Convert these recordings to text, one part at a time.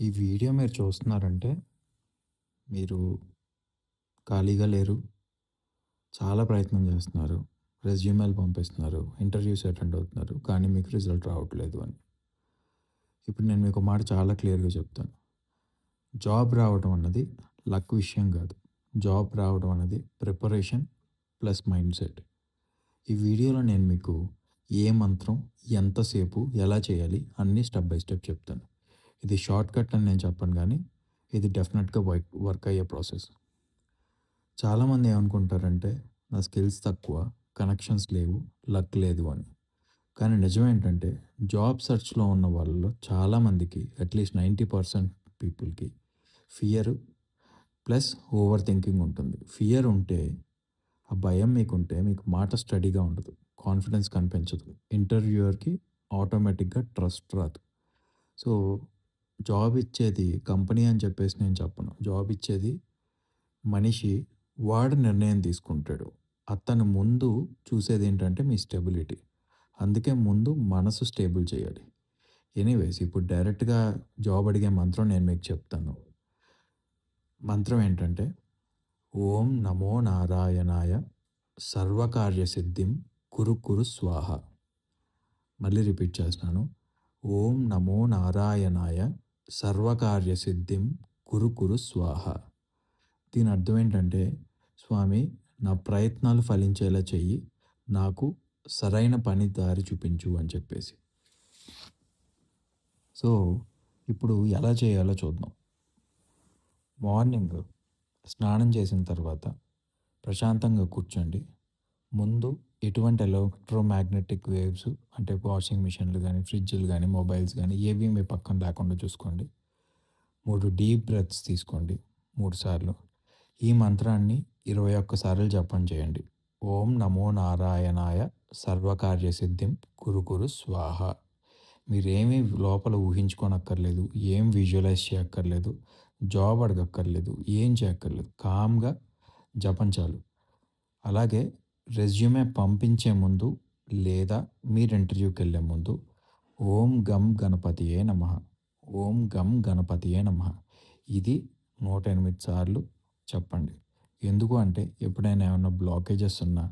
ఈ వీడియో మీరు చూస్తున్నారంటే మీరు ఖాళీగా లేరు. చాలా ప్రయత్నం చేస్తున్నారు. రెజ్యూమేలు పంపిస్తున్నారు. ఇంటర్వ్యూస్ అటెండ్ అవుతున్నారు. కానీ మీకు రిజల్ట్ రావట్లేదు అని. ఇప్పుడు నేను మీకు మాట చాలా క్లియర్గా చెప్తాను. జాబ్ రావడం అన్నది లక్ విషయం కాదు. జాబ్ రావడం అనేది ప్రిపరేషన్ ప్లస్ మైండ్ సెట్. ఈ వీడియోలో నేను మీకు ఏ మంత్రం ఎంతసేపు ఎలా చేయాలి అన్నీ స్టెప్ బై స్టెప్ చెప్తాను. ఇది షార్ట్ కట్ అని నేను చెప్పను కానీ ఇది డెఫినెట్గా వర్క్ వర్క్ అయ్యే ప్రాసెస్. చాలామంది ఏమనుకుంటారంటే నా స్కిల్స్ తక్కువ కనెక్షన్స్ లేవు లక్ లేదు అని. కానీ నిజం ఏంటంటే జాబ్ సెర్చ్లో ఉన్న వాళ్ళలో చాలామందికి అట్లీస్ట్ నైంటీ పర్సెంట్ పీపుల్కి ఫియర్ ప్లస్ ఓవర్ థింకింగ్ ఉంటుంది. ఫియర్ ఉంటే ఆ భయం మీకుంటే మీకు మాట స్టడీగా ఉండదు కాన్ఫిడెన్స్ కనిపించదు. ఇంటర్వ్యూయర్కి ఆటోమేటిక్గా ట్రస్ట్ రాదు. సో జాబ్ ఇచ్చేది కంపెనీ అని చెప్పేసి నేను చెప్పను. జాబ్ ఇచ్చేది మనిషి వాడు నిర్ణయం తీసుకుంటాడు. అతను ముందు చూసేది ఏంటంటే మీ స్టెబిలిటీ. అందుకే ముందు మనసు స్టేబుల్ చేయాలి. ఎనీవేస్ ఇప్పుడు డైరెక్ట్గా జాబ్ అడిగే మంత్రం నేను మీకు చెప్తాను. మంత్రం ఏంటంటే ఓం నమో నారాయణాయ సర్వకార్య సిద్ధిం కురు కురు స్వాహ. మళ్ళీ రిపీట్ చేస్తున్నాను. ఓం నమో నారాయణాయ సర్వకార్య సిద్ధిం కురు కురు స్వాహ. దీని అర్థం ఏంటంటే స్వామి నా ప్రయత్నాలు ఫలించేలా చెయ్యి నాకు సరైన పని దారి చూపించు అని చెప్పేసి. సో ఇప్పుడు ఎలా చేయాలో చూద్దాం. మార్నింగ్ స్నానం చేసిన తర్వాత ప్రశాంతంగా కూర్చోండి. ముందు ఎటువంటి ఎలక్ట్రోమాగ్నెటిక్ వేవ్స్ అంటే వాషింగ్ మిషన్లు కానీ ఫ్రిడ్జ్లు కానీ మొబైల్స్ కానీ ఏవి మీ పక్కన లేకుండా చూసుకోండి. మూడు డీప్ బ్రెత్స్ తీసుకోండి. మూడు సార్లు. ఈ మంత్రాన్ని ఇరవై ఒక్కసార్లు జపం చేయండి. ఓం నమో నారాయణాయ సర్వకార్య సిద్ధిం కురు కురు స్వాహ. మీరేమీ లోపల ఊహించుకోనక్కర్లేదు. ఏం విజువలైజ్ చేయక్కర్లేదు. జాబ్ అడగక్కర్లేదు. ఏం చేయక్కర్లేదు. కామ్గా జపం అలాగే రెజ్యూమే పంపించే ముందు లేదా మీరు ఇంటర్వ్యూకి వెళ్ళే ముందు ఓం గం గణపతియే నమ. ఓం గం గణపతియే నమ. ఇది నూట ఎనిమిది సార్లు చెప్పండి. ఎందుకు అంటే ఎప్పుడైనా ఏమైనా బ్లాకేజెస్ ఉన్నా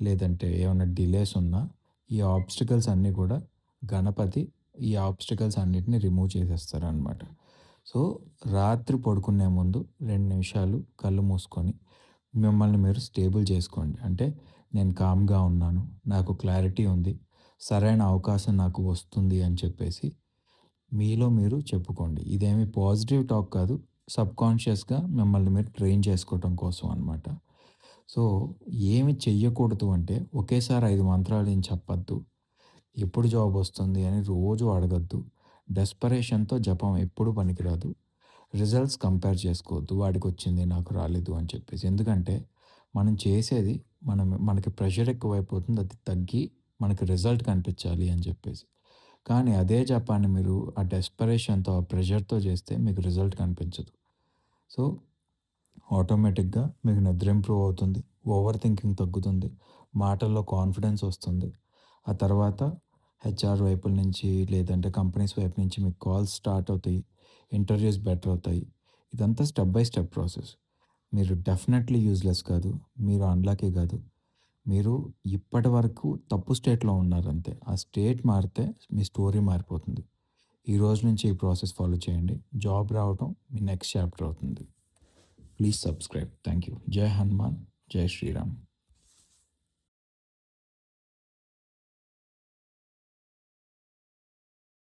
లేదంటే ఏమైనా డిలేస్ ఉన్నా ఈ ఆబ్స్టికల్స్ అన్నీ కూడా గణపతి ఈ ఆబ్స్టికల్స్ అన్నిటిని రిమూవ్ చేసేస్తారనమాట సో రాత్రి పడుకునే ముందు రెండు నిమిషాలు కళ్ళు మూసుకొని మిమ్మల్ని మీరు స్టేబుల్ చేసుకోండి. అంటే నేను కామ్గా ఉన్నాను. నాకు క్లారిటీ ఉంది. సరైన అవకాశం నాకు వస్తుంది అని చెప్పేసి మీలో మీరు చెప్పుకోండి. ఇదేమి పాజిటివ్ టాక్ కాదు. సబ్కాన్షియస్గా మిమ్మల్ని మీరు ట్రైన్ చేసుకోవటం కోసం అనమాట సో ఏమి చెయ్యకూడదు అంటే ఒకేసారి ఐదు మంత్రాలు ఏం చెప్పద్దు. ఎప్పుడు జాబ్ వస్తుంది అని రోజు అడగద్దు. డెస్పరేషన్తో జపం ఎప్పుడు పనికిరాదు. రిజల్ట్స్ కంపేర్ చేసుకోవద్దు. వాడికి వచ్చింది నాకు రాలేదు అని చెప్పేసి. ఎందుకంటే మనం చేసేది మనం మనకి ప్రెషర్ ఎక్కువైపోతుంది అది తగ్గి మనకి రిజల్ట్ కనిపించాలి అని చెప్పేసి. కానీ అదే జపాన్ని మీరు ఆ డెస్పరేషన్తో ఆ ప్రెషర్తో చేస్తే మీకు రిజల్ట్ కనిపించదు. సో ఆటోమేటిక్గా మీకు నిద్ర ఇంప్రూవ్ అవుతుంది ఓవర్ థింకింగ్ తగ్గుతుంది మాటల్లో కాన్ఫిడెన్స్ వస్తుంది. ఆ తర్వాత హెచ్ఆర్ వైపుల నుంచి లేదంటే కంపెనీస్ వైపు నుంచి మీకు కాల్స్ స్టార్ట్ అవుతాయి ఇంటర్వ్యూస్ బెటర్ అవుతాయి. ఇదంతా స్టెప్ బై స్టెప్ ప్రాసెస్. మీరు డెఫినెట్లీ యూజ్లెస్ కాదు. మీరు అన్లాకే కాదు. మీరు ఇప్పటి వరకు తప్పు స్టేట్లో ఉన్నారంతే. ఆ స్టేట్ మారితే మీ స్టోరీ మారిపోతుంది. ఈ రోజు నుంచి ఈ ప్రాసెస్ ఫాలో చేయండి. జాబ్ రావటం మీ నెక్స్ట్ చాప్టర్ అవుతుంది. Please subscribe. థ్యాంక్ యూ జై హనుమాన్. జై శ్రీరామ్.